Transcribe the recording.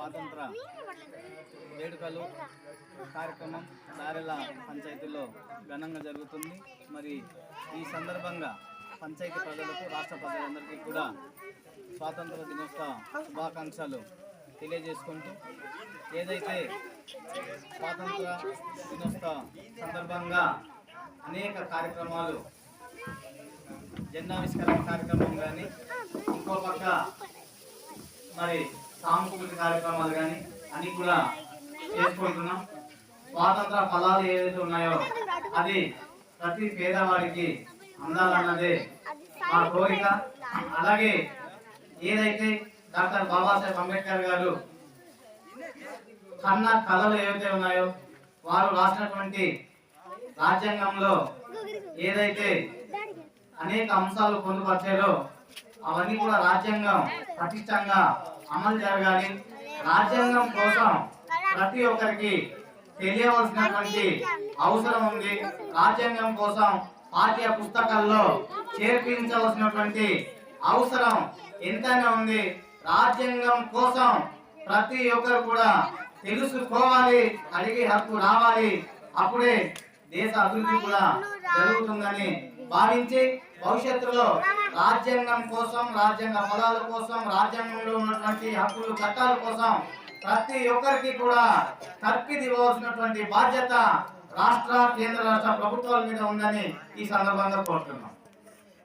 పండుగలు కార్యక్రమం దారెల పంచాయతీలో ఘనంగా జరుగుతుంది. మరి ఈ సందర్భంగా పంచాయతీ ప్రజలకు రాష్ట్ర ప్రజలందరికీ కూడా స్వాతంత్ర దినోత్సవ శుభాకాంక్షలు తెలియజేసుకుంటూ ఏదైతే స్వాతంత్ర దినోత్సవ సందర్భంగా అనేక కార్యక్రమాలు జెండావిష్కరణ కార్యక్రమం కానీ ఇంకో పక్క మరి సాంస్కృతిక కార్యక్రమాలు కానీ అన్ని కూడా చేసుకుంటున్నాం. స్వాతంత్ర ఫలాలు ఏదైతే ఉన్నాయో అది ప్రతి పేదవాడికి అందాలన్నదే మా కోరిక. అలాగే ఏదైతే డాక్టర్ బాబాసాహెబ్ అంబేద్కర్ గారు కన్న కళలు ఏవైతే ఉన్నాయో వారు రాసినటువంటి రాజ్యాంగంలో ఏదైతే అనేక అంశాలు పొందుపరిచారో అవన్నీ కూడా రాజ్యాంగం పటిష్టంగా అమలు జరగాలి. రాజ్యాంగం కోసం ప్రతి ఒక్కరికి తెలియవలసినటువంటి అవసరం ఉంది. రాజ్యాంగం కోసం పాఠ్య పుస్తకాల్లో చేర్పించవలసినటువంటి అవసరం ఎంతైనా ఉంది. రాజ్యాంగం కోసం ప్రతి ఒక్కరు కూడా తెలుసుకోవాలి అడిగే హక్కు రావాలి. అప్పుడే దేశ అభివృద్ధి కూడా జరుగుతుందని భావించి భవిష్యత్తులో రాజ్యాంగం కోసం రాజ్యాంగ పదాల కోసం రాజ్యాంగంలో ఉన్నటువంటి హక్కులు చట్టాల కోసం ప్రతి ఒక్కరికి కూడా తర్పిది ఇవ్వవలసినటువంటి బాధ్యత రాష్ట్ర కేంద్ర రాష్ట్ర ప్రభుత్వాల మీద ఉందని ఈ సందర్భంగా కోరుతున్నాం.